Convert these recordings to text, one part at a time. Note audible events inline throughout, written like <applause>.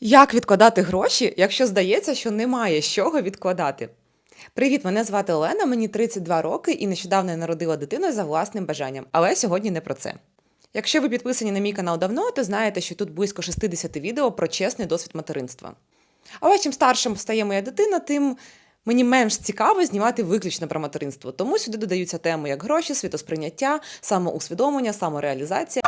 Як відкладати гроші, якщо здається, що немає з чого відкладати? Привіт, мене звати Олена, мені 32 роки і нещодавно я народила дитину за власним бажанням, але сьогодні не про це. Якщо ви підписані на мій канал давно, то знаєте, що тут близько 60 відео про чесний досвід материнства. Але чим старшим стає моя дитина, тим мені менш цікаво знімати виключно про материнство. Тому сюди додаються теми як гроші, світосприйняття, самоусвідомлення, самореалізація.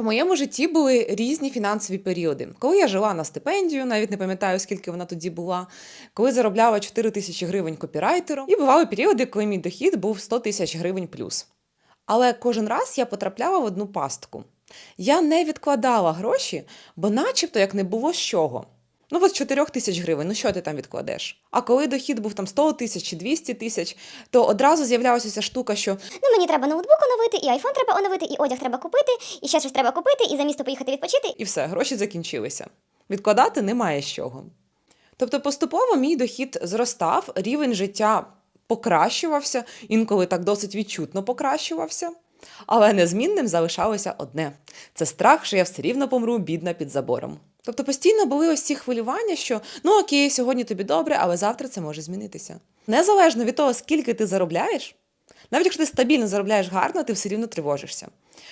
В моєму житті були різні фінансові періоди. Коли я жила на стипендію, навіть не пам'ятаю, скільки вона тоді була, коли заробляла 4 тисячі гривень копірайтером, і бували періоди, коли мій дохід був 100 тисяч гривень плюс. Але кожен раз я потрапляла в одну пастку. Я не відкладала гроші, бо начебто як не було з чого. Ну, от з 4 тисяч гривень, ну що ти там відкладеш? А коли дохід був там 100 тисяч чи 200 тисяч, то одразу з'являлася ця штука, що Ну, мені треба ноутбук оновити, і айфон треба оновити, і одяг треба купити, і ще щось треба купити, і за місто поїхати відпочити. і все, гроші закінчилися. Відкладати немає з чого. Тобто поступово мій дохід зростав, рівень життя покращувався, інколи так досить відчутно покращувався. Але незмінним залишалося одне: це страх, що я все рівно помру бідна під забором. Тобто постійно були ось ці хвилювання, що ну окей, сьогодні тобі добре, але завтра це може змінитися. Незалежно від того, скільки ти заробляєш, навіть якщо ти стабільно заробляєш гарно, ти все рівно тривожишся.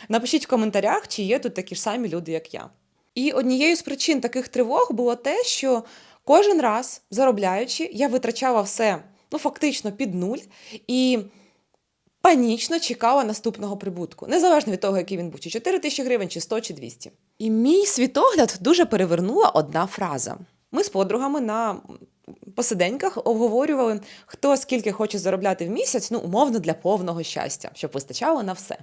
Напишіть в коментарях, чи є тут такі ж самі люди, як я. І однією з причин таких тривог було те, що кожен раз, заробляючи, я витрачала все ну, фактично під нуль і панічно чекала наступного прибутку, незалежно від того, який він був, чи 4 тисячі гривень, чи 100, чи 200. І мій світогляд дуже перевернула одна фраза. Ми з подругами на посиденьках обговорювали, хто скільки хоче заробляти в місяць, ну, умовно, для повного щастя, щоб вистачало на все.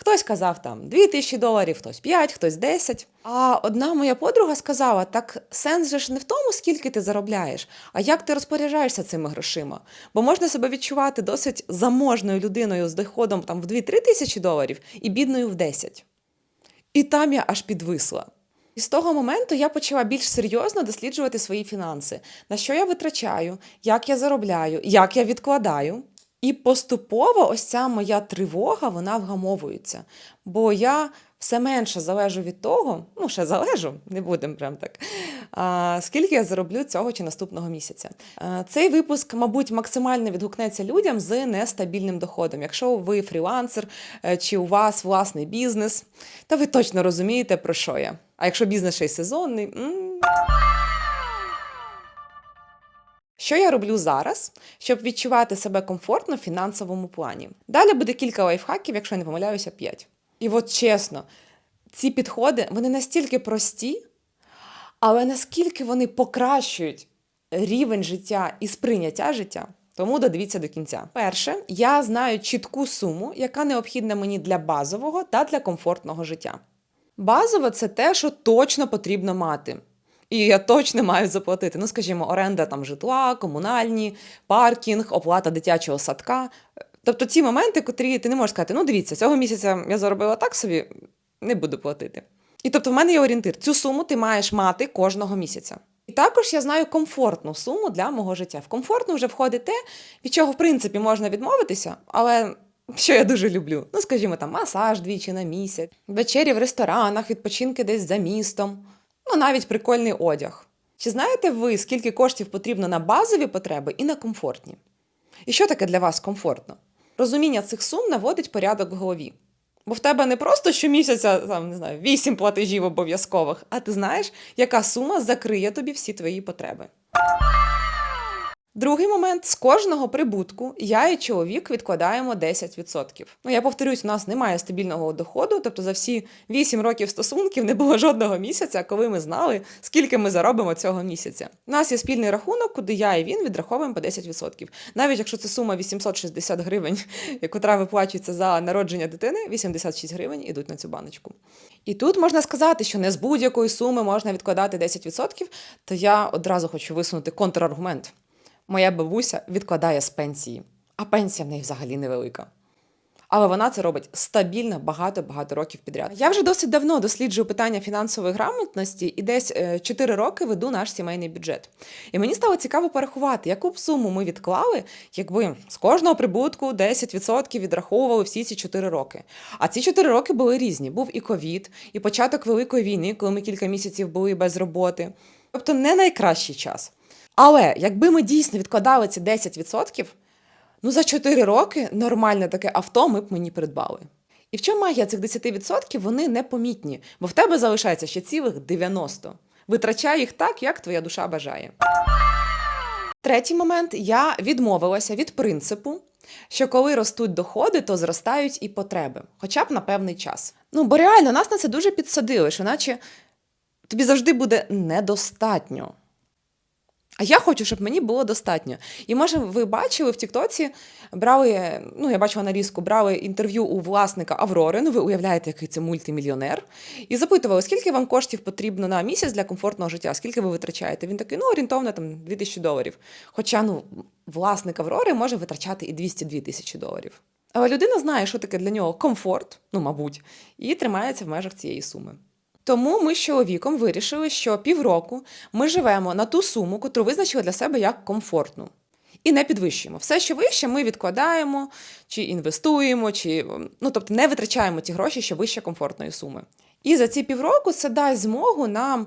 Хтось казав там 2 тисячі доларів, хтось 5, хтось 10. А одна моя подруга сказала: так сенс же ж не в тому, скільки ти заробляєш, а як ти розпоряджаєшся цими грошима. Бо можна себе відчувати досить заможною людиною з доходом там в 2-3 тисячі доларів і бідною в 10. І там я аж підвисла. І з того моменту я почала більш серйозно досліджувати свої фінанси, на що я витрачаю, як я заробляю, як я відкладаю. І поступово ось ця моя тривога вона вгамовується. Бо я все менше залежу від того, ну ще залежу, не будемо прям так. А, скільки я зароблю цього чи наступного місяця. А, цей випуск, мабуть, максимально відгукнеться людям з нестабільним доходом. Якщо ви фрілансер е, чи у вас власний бізнес, то ви точно розумієте, про що я. А якщо бізнес ще й сезонний. м, що я роблю зараз, щоб відчувати себе комфортно в фінансовому плані? Далі буде кілька лайфхаків, якщо я не помиляюся, 5. І от чесно, ці підходи вони настільки прості, але наскільки вони покращують рівень життя і сприйняття життя. Тому додивіться до кінця. Перше, я знаю чітку суму, яка необхідна мені для базового та для комфортного життя. Базово це те, що точно потрібно мати. І я точно маю заплатити. Ну, скажімо, оренда там житла, комунальні, паркінг, оплата дитячого садка. Тобто ці моменти, котрі ти не можеш сказати, ну дивіться, цього місяця я заробила так собі, не буду платити. І тобто в мене є орієнтир. Цю суму ти маєш мати кожного місяця. І також я знаю комфортну суму для мого життя. В комфортну вже входить те, від чого в принципі можна відмовитися, але що я дуже люблю. Ну, скажімо, там масаж двічі на місяць, вечері в ресторанах, відпочинки десь за містом, ну навіть прикольний одяг. Чи знаєте ви, скільки коштів потрібно на базові потреби і на комфортні? І що таке для вас комфортно? Розуміння цих сум наводить порядок в голові. Бо в тебе не просто щомісяця там, не знаю, 8 платежів обов'язкових, а ти знаєш, яка сума закриє тобі всі твої потреби. Другий момент з кожного прибутку я і чоловік відкладаємо 10%. Ну я повторюсь, у нас немає стабільного доходу, тобто за всі 8 років стосунків не було жодного місяця, коли ми знали, скільки ми заробимо цього місяця. У нас є спільний рахунок, куди я і він відраховуємо по 10%. Навіть якщо це сума 860 гривень, <laughs> котра виплачується за народження дитини, 86 гривень ідуть на цю баночку. І тут можна сказати, що не з будь-якої суми можна відкладати 10%, то я одразу хочу висунути контраргумент. Моя бабуся відкладає з пенсії, а пенсія в неї взагалі невелика. Але вона це робить стабільно багато-багато років підряд. Я вже досить давно досліджую питання фінансової грамотності і десь 4 роки веду наш сімейний бюджет. І мені стало цікаво порахувати, яку б суму ми відклали, якби з кожного прибутку 10% відраховували всі ці 4 роки. А ці 4 роки були різні. Був і ковід, і початок великої війни, коли ми кілька місяців були без роботи. Тобто не найкращий час. Але якби ми дійсно відкладали ці 10%, ну за 4 роки нормальне таке авто ми б мені придбали. І в чому магія цих 10% вони непомітні, бо в тебе залишається ще цілих 90. Витрачай їх так, як твоя душа бажає. Третій момент я відмовилася від принципу, що коли ростуть доходи, то зростають і потреби, хоча б на певний час. Ну, бо реально нас на це дуже підсадили, що наче тобі завжди буде недостатньо. А я хочу, щоб мені було достатньо. І може, ви бачили в Тіктоці, брали, ну я бачила нарізку, брали інтерв'ю у власника Аврори. Ну, ви уявляєте, який це мультимільйонер, і запитували, скільки вам коштів потрібно на місяць для комфортного життя, скільки ви витрачаєте. Він такий, ну орієнтовно там 2000 доларів. Хоча ну, власник Аврори може витрачати і 202 тисячі доларів. Але людина знає, що таке для нього комфорт, ну мабуть, і тримається в межах цієї суми. Тому ми з чоловіком вирішили, що півроку ми живемо на ту суму, котру визначили для себе як комфортну. І не підвищуємо. Все, що вище, ми відкладаємо, чи інвестуємо, чи ну, тобто не витрачаємо ті гроші, що вище комфортної суми. І за ці півроку це дасть змогу нам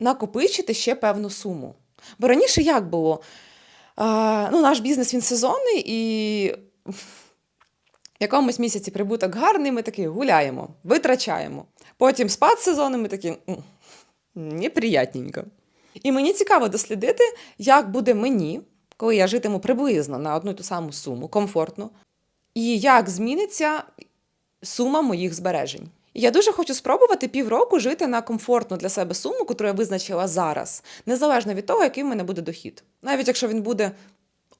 накопичити ще певну суму. Бо раніше як було? А, ну, наш бізнес він сезонний, і якомусь місяці прибуток гарний, ми такі гуляємо, витрачаємо. Потім спад сезону, ми такі неприятненько. І мені цікаво дослідити, як буде мені, коли я житиму приблизно на одну ту саму суму, комфортно, і як зміниться сума моїх збережень. Я дуже хочу спробувати півроку жити на комфортну для себе суму, яку я визначила зараз, незалежно від того, який в мене буде дохід. Навіть якщо він буде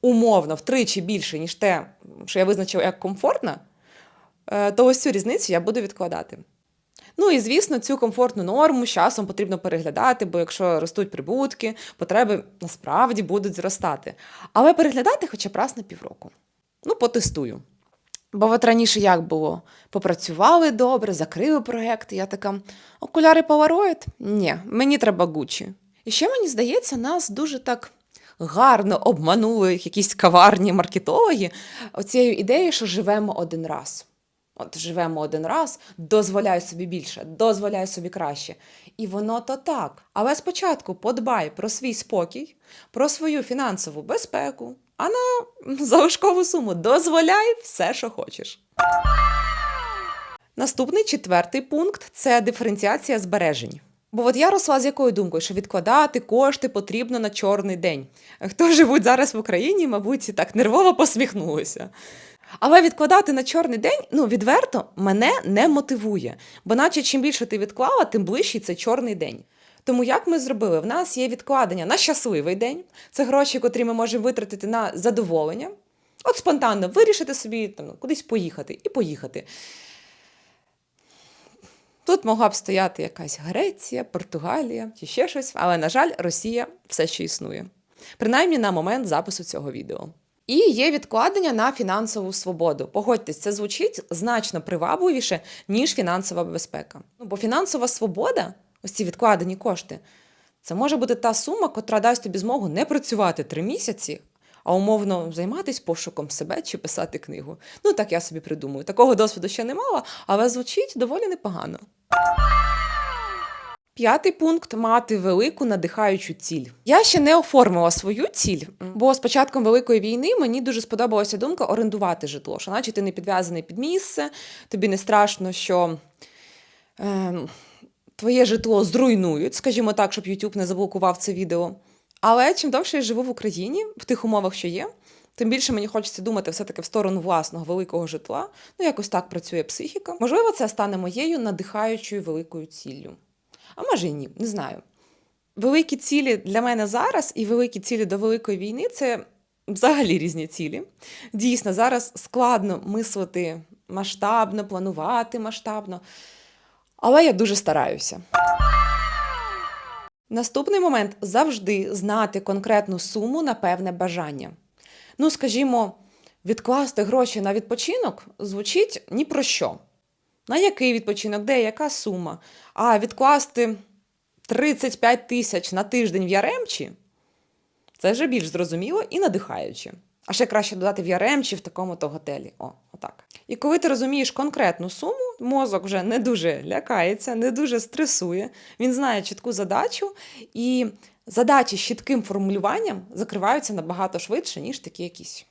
умовно втричі більше, ніж те, що я визначила як комфортна, е, то ось цю різницю я буду відкладати. Ну і звісно, цю комфортну норму з часом потрібно переглядати, бо якщо ростуть прибутки, потреби насправді будуть зростати. Але переглядати хоча б раз на півроку. Ну, потестую. Бо от раніше як було? Попрацювали добре, закрили проєкт, я така: окуляри Polaroid? Ні, мені треба Гуччі. І ще мені здається, нас дуже так гарно обманули якісь каварні маркетологи оцією ідеєю, що живемо один раз. От живемо один раз, дозволяй собі більше, дозволяй собі краще. І воно то так. Але спочатку подбай про свій спокій, про свою фінансову безпеку, а на залишкову суму дозволяй все, що хочеш. Наступний четвертий пункт це диференціація збережень. Бо от я росла з якою думкою, що відкладати кошти потрібно на чорний день. Хто живуть зараз в Україні, мабуть, так нервово посміхнулися. Але відкладати на чорний день, ну відверто, мене не мотивує. Бо наче чим більше ти відклала, тим ближчий це чорний день. Тому як ми зробили? В нас є відкладення на щасливий день. Це гроші, котрі ми можемо витратити на задоволення. От спонтанно вирішити собі там, кудись поїхати і поїхати. Тут могла б стояти якась Греція, Португалія чи ще щось, але, на жаль, Росія все ще існує. Принаймні на момент запису цього відео. І є відкладення на фінансову свободу. Погодьтесь, це звучить значно привабливіше, ніж фінансова безпека. Ну, бо фінансова свобода, ось ці відкладені кошти, це може бути та сума, котра дасть тобі змогу не працювати три місяці, а умовно займатися пошуком себе чи писати книгу. Ну так я собі придумую. Такого досвіду ще не мала, але звучить доволі непогано. П'ятий пункт мати велику надихаючу ціль. Я ще не оформила свою ціль, бо з початком великої війни мені дуже сподобалася думка орендувати житло. Що наче ти не підв'язаний під місце, тобі не страшно, що е, твоє житло зруйнують, скажімо так, щоб YouTube не заблокував це відео. Але чим довше я живу в Україні, в тих умовах, що є, тим більше мені хочеться думати все-таки в сторону власного великого житла. Ну, якось так працює психіка. Можливо, це стане моєю надихаючою великою ціллю. А може і ні, не знаю. Великі цілі для мене зараз і великі цілі до Великої війни це взагалі різні цілі. Дійсно, зараз складно мислити масштабно, планувати масштабно. Але я дуже стараюся. Наступний момент завжди знати конкретну суму на певне бажання. Ну, скажімо, Відкласти гроші на відпочинок звучить ні про що. На який відпочинок, де яка сума? А відкласти 35 тисяч на тиждень в Яремчі це вже більш зрозуміло і надихаюче. А ще краще додати в Яремчі в такому-то готелі. О, отак. І коли ти розумієш конкретну суму, мозок вже не дуже лякається, не дуже стресує. Він знає чітку задачу, і задачі з чітким формулюванням закриваються набагато швидше, ніж такі якісь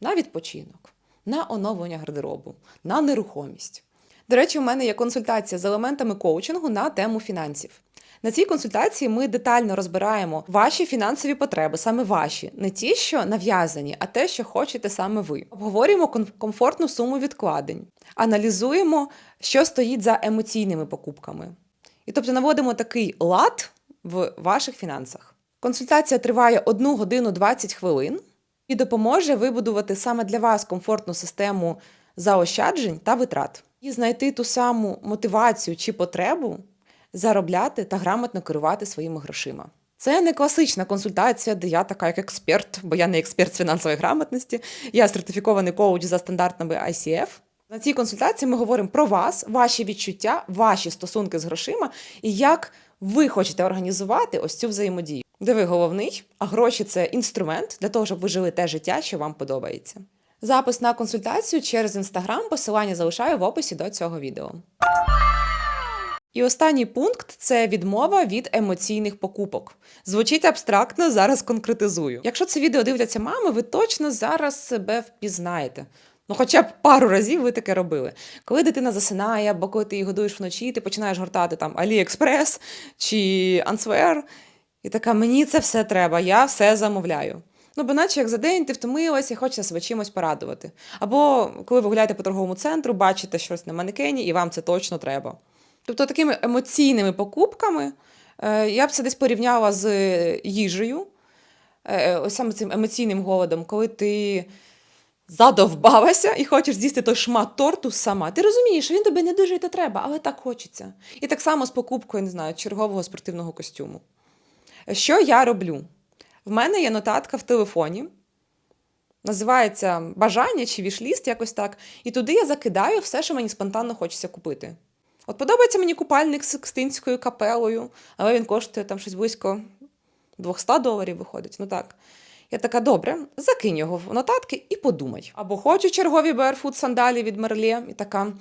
на відпочинок, на оновлення гардеробу, на нерухомість. До речі, у мене є консультація з елементами коучингу на тему фінансів. На цій консультації ми детально розбираємо ваші фінансові потреби, саме ваші, не ті, що нав'язані, а те, що хочете саме ви. Обговорюємо комфортну суму відкладень, аналізуємо, що стоїть за емоційними покупками. І тобто наводимо такий лад в ваших фінансах. Консультація триває 1 годину 20 хвилин і допоможе вибудувати саме для вас комфортну систему заощаджень та витрат і знайти ту саму мотивацію чи потребу заробляти та грамотно керувати своїми грошима. Це не класична консультація, де я така як експерт, бо я не експерт з фінансової грамотності, я сертифікований коуч за стандартами ICF. На цій консультації ми говоримо про вас, ваші відчуття, ваші стосунки з грошима і як ви хочете організувати ось цю взаємодію. Де ви головний, а гроші це інструмент для того, щоб ви жили те життя, що вам подобається. Запис на консультацію через інстаграм, посилання залишаю в описі до цього відео. І останній пункт це відмова від емоційних покупок. Звучить абстрактно, зараз конкретизую. Якщо це відео дивляться мами, ви точно зараз себе впізнаєте. Ну, хоча б пару разів ви таке робили. Коли дитина засинає, або коли ти її годуєш вночі, ти починаєш гортати там AliExpress чи Answer, і така, мені це все треба, я все замовляю. Ну, бо наче як за день ти втомилась і хочеться себе чимось порадувати. Або коли ви гуляєте по торговому центру, бачите щось на манекені, і вам це точно треба. Тобто такими емоційними покупками е, я б це десь порівняла з їжею, е, ось саме цим емоційним голодом, коли ти задовбалася і хочеш з'їсти той шмат торту сама. Ти розумієш, що він тобі не дуже й то треба, але так хочеться. І так само з покупкою, не знаю, чергового спортивного костюму. Що я роблю? В мене є нотатка в телефоні. Називається бажання чи вішліст, якось так. І туди я закидаю все, що мені спонтанно хочеться купити. От подобається мені купальник з Кстинською капелою, але він коштує там щось близько 200 доларів виходить. Ну так. Я така, добре, закинь його в нотатки і подумай. Або хочу чергові barefoot сандалі від Мерлє, і така,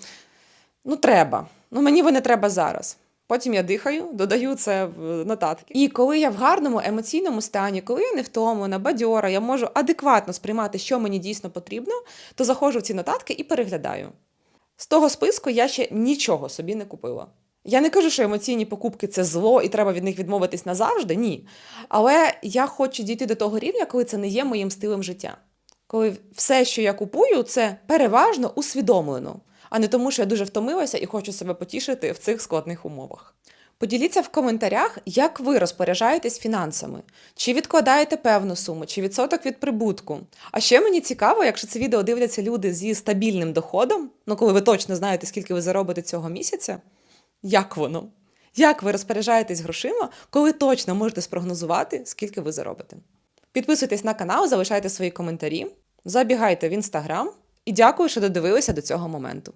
ну треба. Ну мені вони треба зараз. Потім я дихаю, додаю це в нотатки. І коли я в гарному емоційному стані, коли я не втомлена, бадьора, я можу адекватно сприймати, що мені дійсно потрібно, то заходжу в ці нотатки і переглядаю. З того списку я ще нічого собі не купила. Я не кажу, що емоційні покупки це зло і треба від них відмовитись назавжди, ні. Але я хочу дійти до того рівня, коли це не є моїм стилем життя. Коли все, що я купую, це переважно усвідомлено, а не тому, що я дуже втомилася і хочу себе потішити в цих складних умовах. Поділіться в коментарях, як ви розпоряджаєтесь фінансами, чи відкладаєте певну суму, чи відсоток від прибутку. А ще мені цікаво, якщо це відео дивляться люди зі стабільним доходом, ну коли ви точно знаєте, скільки ви заробите цього місяця, як воно? Як ви розпоряджаєтесь грошима, коли точно можете спрогнозувати, скільки ви заробите? Підписуйтесь на канал, залишайте свої коментарі, забігайте в інстаграм і дякую, що додивилися до цього моменту.